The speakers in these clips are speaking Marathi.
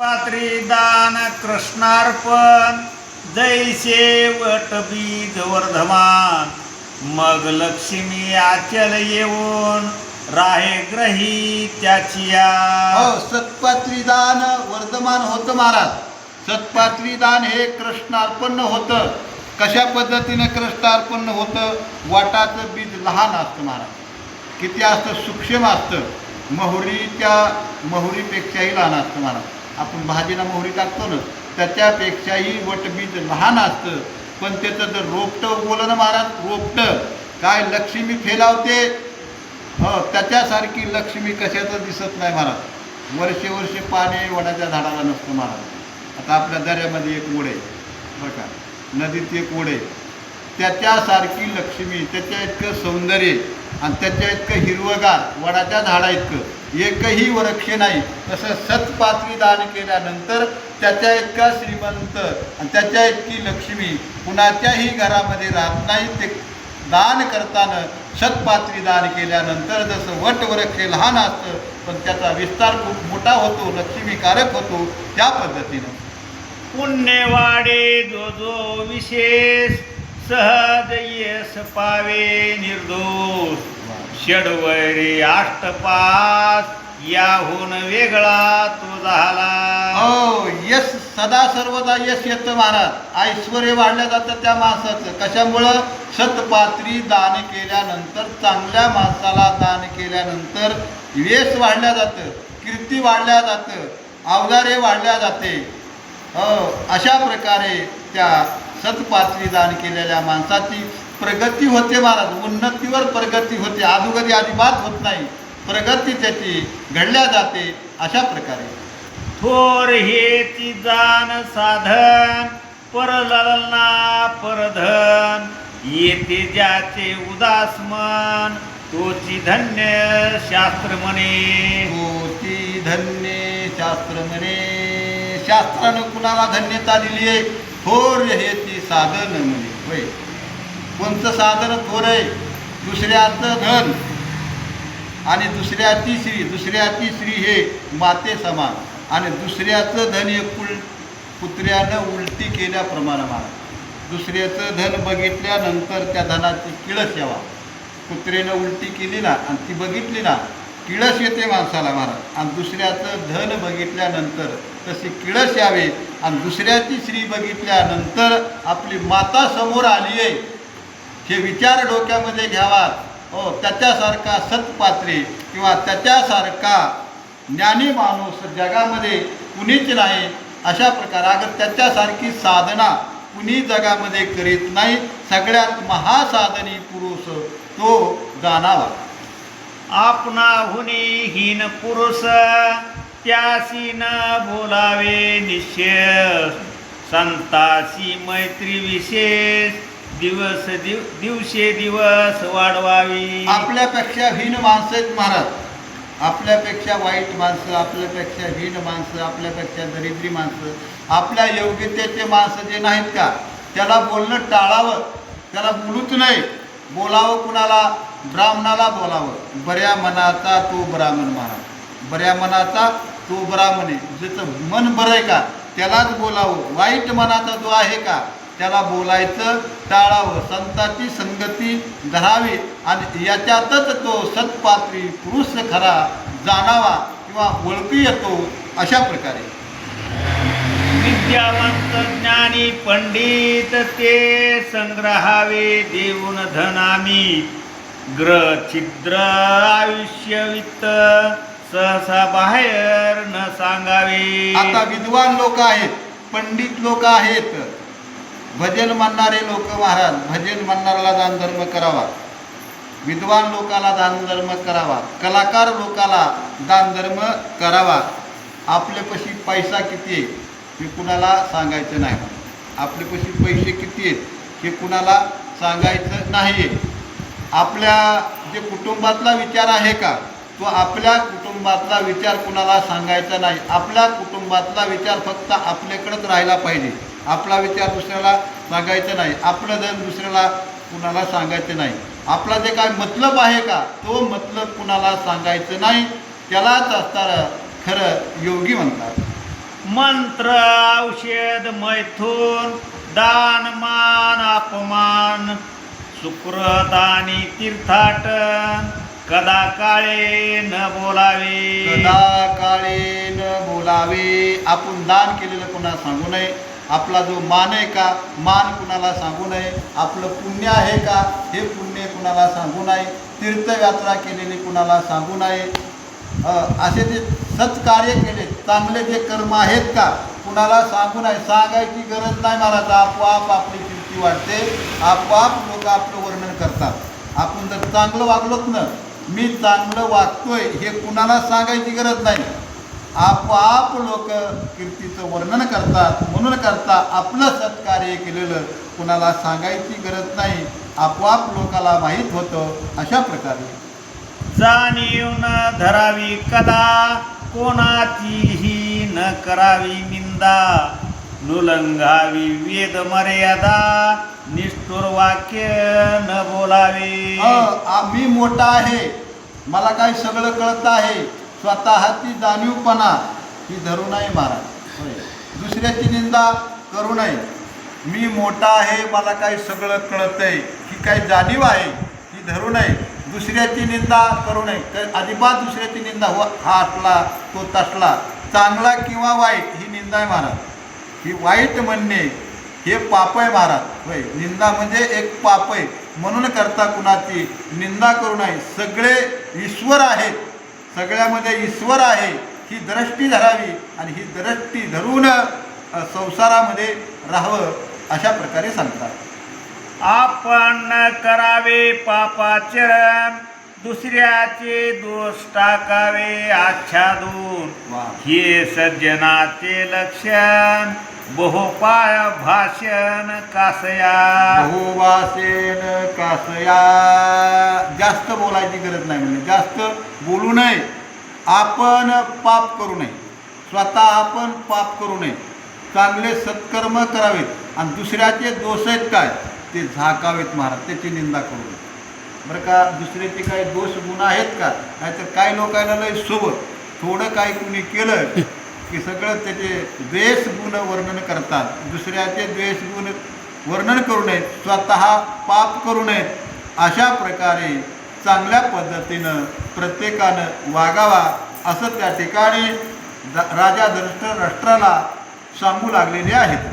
पात्री दान कृष्णार्पण जैसे वटबीज वर्धमान मग लक्ष्मी आचल येऊन राहे ग्रही त्याची हो सत्पात्री दान वर्धमान होतं महाराज. सत्पात्री दान हे कृष्णार्पण होतं. कशा पद्धतीनं कृष्णार्पण होतं? वाटाचं बीज लहान असतं महाराज. किती असतं? सूक्ष्म असतं. मोहरीच्या मोहरीपेक्षाही लहान असतं महाराज. आपण भाजीला मोहरी टाकतो ना त्याच्यापेक्षाही वटबीज लहान असतं. पण त्याचं जर रोपटं उगवलं ना महाराज रोपटं. काय लक्ष्मी फेलावते? हो त्याच्यासारखी लक्ष्मी कशाचं दिसत नाही महाराज. वर्षे वर्षे पाणी वडाच्या झाडाला नसतं महाराज. आता आपल्या दऱ्यामध्ये एक ओढ आहे. बरं का नदीत एक ओढ आहे. त्याच्यासारखी लक्ष्मी त्याच्या इतकं सौंदर्य आणि त्याच्या इतकं हिरवगार वडाच्या झाडा इतकं. एकही वरक्ष नाही. तसं सतपात्री दान केल्यानंतर त्याच्या इतका श्रीमंत आणि त्याच्या इतकी लक्ष्मी कुणाच्याही घरामध्ये राहत नाही. ते दान करताना शतपात्री दान केल्यानंतर जसं वटवृक्ष लहान असतं पण त्याचा विस्तार खूप मोठा होतो लक्ष्मीकारक होतो त्या पद्धतीनं. पुण्यवाडे जो जो विशेष सहज यश पावे निर्दोष. षडवैरी अष्टपास याहून वेगळा तो झाला. हो यश सदा सर्वदा यश येतं महाराज. ऐश्वर वाढल्या जातं त्या माणसाचं. कशामुळं? सतपात्री दान केल्यानंतर चांगल्या माणसाला दान केल्यानंतर यश वाढल्या जातं कीर्ती वाढल्या जातं अवजारे वाढल्या जाते. हो अशा प्रकारे त्या सतपात्री दान केलेल्या माणसाची प्रगती होते महाराज. उन्नतीवर प्रगती होते. अधोगती अजिबात होत नाही. प्रगती त्याची घडल्या जाते अशा प्रकारे. थोर हे ती जाण साधन परललना परधन. येते ज्याचे उदास मन तोची धन्य शास्त्र म्हणे. होती धन्य शास्त्र म्हणे. शास्त्रानं कुणाला धन्यता दिली आहे थोर हे ती साधन म्हणे. होय. कोणतं साधन थोरय आहे? दुसऱ्याचं धन. आणि दुसऱ्याची श्री दुसऱ्याची श्री हे माते समान. आणि दुसऱ्याचं धन हे कुल कुत्र्यानं उलटी केल्याप्रमाणे मारा दुसऱ्याचं धन बघितल्यानंतर त्या धनाची किळस यावा. कुत्र्यानं उलटी केली ना आणि ती बघितली ना किळस येते माणसाला महाराज आणि दुसऱ्याचं धन बघितल्यानंतर तशी किळस यावे. आणि दुसऱ्याची श्री बघितल्यानंतर आपली माता समोर आली आहे हे विचार डोक्यामध्ये घ्यावा हो त्याच्यासारखा सत्पात्रे किंवा त्याच्यासारखा ज्ञानी माणूस जगामध्ये कुणीच नाही अशा प्रकारे अगर त्याच्यासारखी साधना कुणी जगामध्ये करीत नाही सगळ्यात महासाधनी पुरुष तो जाणावा. आपणाहुनी हीन पुरुष त्यासी न बोलावे निश्चय. संतासी मैत्री विशेष दिवस दिव दिवसे दिवस वाढवावी. आपल्यापेक्षा हीन माणसं आहेत महाराज. आपल्यापेक्षा वाईट माणसं आपल्यापेक्षा हीन माणसं आपल्यापेक्षा दरिद्री माणसं आपल्या योग्यतेचे माणसं जे नाहीत का त्याला बोलणं टाळावं त्याला बोलूच नाही बोलावं कुणाला? ब्राह्मणाला बोलावं. बऱ्या मनाचा तो ब्राह्मण महाराज. बऱ्या मनाचा तो ब्राह्मण आहे. ज्याचं मन बरं आहे का त्यालाच बोलावं. वाईट मनाचा जो आहे का त्याला बोलायचं टाळावं. संताची संगती धरावी आणि याच्यातच तो सत्पात्री पुरुष खरा जाणावा किंवा ओळखी येतो अशा प्रकारे. विद्यावंत ज्ञानी पंडित ते संग्रहावे देऊन धनामी ग्रह छिद्र आयुष्य वित्त सहसा बाहेर न सांगावे. आता विद्वान लोक आहेत पंडित लोक आहेत. भजन म्हणणारे लोक महाराज भजन म्हणणाऱ्याला दानधर्म करावा. विद्वान लोकाला दानधर्म करावा. कलाकार लोकाला दानधर्म करावा. आपल्यापाशी पैसा किती आहे हे कुणाला सांगायचं नाही. आपल्यापाशी पैसे किती आहेत हे कुणाला सांगायचं नाही. आहे आपल्या जे कुटुंबातला विचार आहे का तो आपल्या कुटुंबातला विचार कुणाला सांगायचा नाही. आपल्या कुटुंबातला विचार फक्त आपल्याकडंच राहिला पाहिजे. आपला विचार दुसऱ्याला सांगायचा नाही. आपलं धन दुसऱ्याला कुणाला सांगायचं नाही. आपला जे काय मतलब आहे का तो मतलब कुणाला सांगायचं नाही. त्यालाच असणारं खरं योगी म्हणतात. मंत्र औषध मैथून दान मान अपमान सुकृत आणि तीर्थाटन. कदा काळे न बोलावे. कदा काळे न बोलावे. आपण दान केलेलं कुणाला सांगू नये. आपला जो मान आहे का? मान कुणाला सांगू नये? आपलं पुण्य आहे का? हे पुण्य कुणाला सांगू नये? तीर्थयात्रा केलेली कुणाला सांगू नये? असे जे सत्कार्य केले चांगले जे कर्म आहेत का? कुणाला सांगू नये? सांगायची गरज नाही महाराज आपोआप आपली कीर्ती वाढते. आपोआप लोक आपलं वर्णन करतात. आपण जर चांगलं वागलोत ना मी चांगलं वागतोय हे कुणाला सांगायची गरज नाही. आपोआप लोक कीर्तीचं वर्णन करतात म्हणून करता आपलं सत्कार्य केलेलं कुणाला सांगायची गरज नाही. आपोआप लोकाला माहीत होतं अशा प्रकारे. जाणीव न धरावी कदा कोणाचीही न करावी निंदा. नुलंघावी वेद मर्यादा निष्ठुर वाक्य न बोलावे. अ, आ- मी मोठा आहे. मला काय सगळं कळत आहे? स्वतःची जाणीवपणा ही धरू नये महाराज. होय. दुसऱ्याची निंदा करू नये. मी मोठा आहे मला काय सगळं कळत आहे ही काय जाणीव आहे ही धरू नये. दुसऱ्याची निंदा करू नये. अजिबात दुसऱ्याची निंदा व हा असला तो तसला. चांगला किंवा वाईट ही निंदा आहे महाराज. ही वाईट म्हणणे हे पाप आहे महाराज. होय. निंदा म्हणजे एक पाप आहे. म्हणून करता कुणाची निंदा करू नये. सगळे ईश्वर आहेत. सगळ्यामध्ये ईश्वर आहे ही दृष्टी धरावी आणि ही दृष्टी धरून संसारामध्ये राहावं अशा प्रकारे सांगतात. आपण करावे पापाचरण दुसऱ्याचे दोष टाकावे आच्छादून. हे सज्जनाचे लक्षण. बहुपाय भाषण कासया. बहुभाषेन कासया. जास्त बोलायची गरज नाही म्हणजे जास्त बोलू नये. आपण पाप करू नये. स्वतः आपण पाप करू नये. चांगले सत्कर्म करावेत. आणि दुसऱ्याचे दोष आहेत काय? ते झाकावेत महाराज. त्याची निंदा करू नये. बरं का? दुसऱ्याचे काही दोष गुण आहेत का? नाहीतर काही लोकांना लय सोबत. थोडं काही कुणी केलं की सगळं त्याचे द्वेष गुण वर्णन करतात दुसऱ्याचे द्वेष गुण वर्णन करू नयेत स्वतः पाप करू नयेत अशा प्रकारे चांगल्या पद्धतीनं प्रत्येकानं वागावा असं त्या ठिकाणी राजा धृष्टराष्ट्राला सांगू लागलेले आहेत.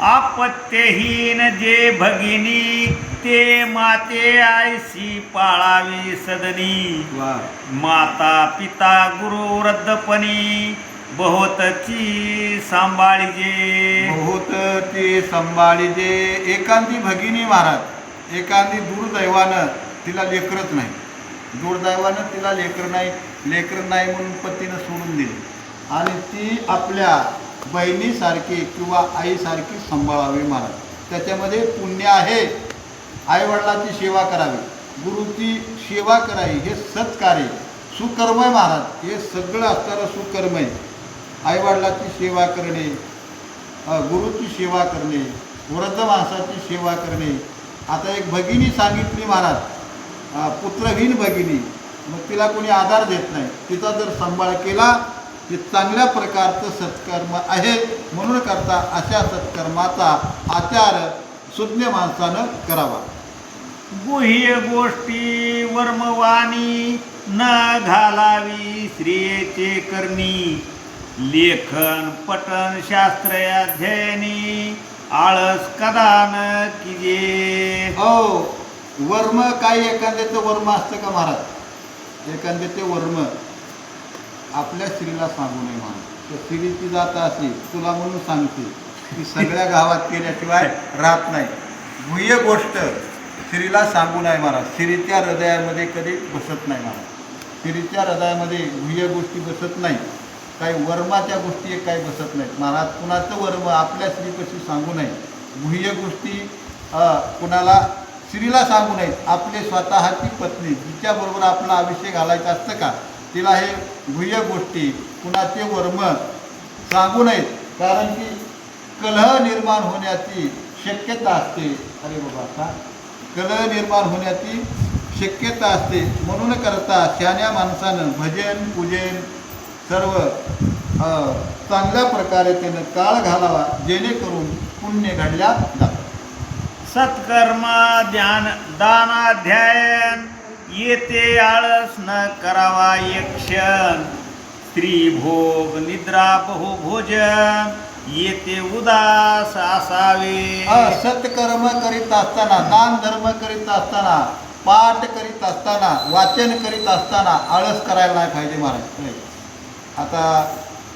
आपत्यहीन जे भगिनी ते माते आयसी पाळावी सदनी. वा. माता पिता गुरु वृद्धपणी बहुतची सांभाळीजे. बहुत ते संभाळीजे. एखादी भगिनी महाराज एखादी दुर्दैवानं तिला लेकरच नाही. दुर्दैवानं तिला लेकर नाही लेकर नाही म्हणून पतीनं सोडून दिली. आणि ती आपल्या बहिणीसारखी किंवा आईसारखी सांभाळावी महाराज. त्याच्यामध्ये पुण्य आहे. आईवडिलांची सेवा करावी. गुरुची सेवा करावी. हे सत्कार्य. सुकर्म आहे महाराज. हे सगळं असणारं सुकर्म आहे आईवडिलाची सेवा करणे गुरुची सेवा करणे वृद्ध माणसाची सेवा करणे. आता एक भगिनी सांगितली महाराज पुत्रहीन भगिनी मग तिला कोणी आधार देत नाही. तिचा जर सांभाळ केला ते चांगल्या प्रकारचं सत्कर्म आहे म्हणून करता अशा सत्कर्माचा आचार सुज्ञ माणसानं करावा. गुह्य गोष्टी वर्मवाणी न घालावी स्त्रियेचे करणी. लेखन पठन शास्त्र अध्ययनी आळस कदा न किजे? हो वर्म काही एखाद्याचं वर्म असतं का महाराज? एखाद्याचे वर्म आपल्या स्त्रीला सांगू नये महाराज तर स्त्रीची जात अशी तुला म्हणून सांगते की सगळ्या गावात केल्याशिवाय राहत नाही. गुह्य गोष्ट स्त्रीला सांगू नये महाराज. स्त्रीच्या हृदयामध्ये कधी बसत नाही महाराज. स्त्रीच्या हृदयामध्ये गुह्य गोष्टी बसत नाही. काही वर्माच्या गोष्टी एक काही बसत नाहीत. महाराज कुणाचं वर्म आपल्या स्त्रीपाशी सांगू नये. गुह्य गोष्टी कुणाला स्त्रीला सांगू नयेत आपले स्वतःची पत्नी जिच्याबरोबर आपला अभिषेक घालायचा असतं का तिला हे गुह्य गोष्टी कुणाचे वर्म सांगू नयेत. कारण की कलह निर्माण होण्याची शक्यता असते. अरे बाबा का कलह निर्माण होण्याची शक्यता असते. म्हणून करता शहाण्या माणसानं भजन पूजन सर्व चांगल्या प्रकारे त्यानं काळ घालावा जेणेकरून पुण्य घडल्या जातं. सत्कर्म ध्यान दानाध्यायन येते आळस न करावा एक क्षण. स्त्री भोग निद्रा बहुभोजन येते उदास असावे. अ, सत्कर्म करीत असताना दान धर्म करीत असताना पाठ करीत असताना वाचन करीत असताना आळस करायला नाही पाहिजे महाराज. आता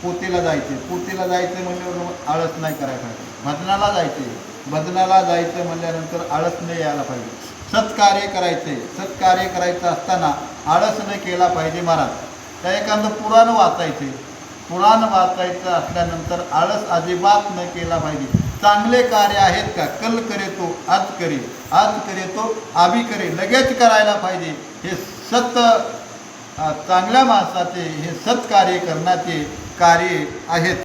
पोतीला जायचे. पोतीला जायचं म्हणल्यावर आळस नाही करायला पाहिजे. भजनाला जायचे. भजनाला जायचं म्हणल्यानंतर आळस नाही यायला पाहिजे. सत्कार्य करायचे. सत्कार्य करायचं असताना आळस नाही केला पाहिजे महाराज. त्या एखादं पुराण वाचायचे. पुराण वाचायचं असल्यानंतर आळस अजिबात न केला पाहिजे. चांगले कार्य आहेत का? कल करे तो आज करे आज करे तो आभी करे लगेच करायला पाहिजे. हे सत चांगल्या माणसाचे हे सत्कार्य करण्याचे कार्य आहेत.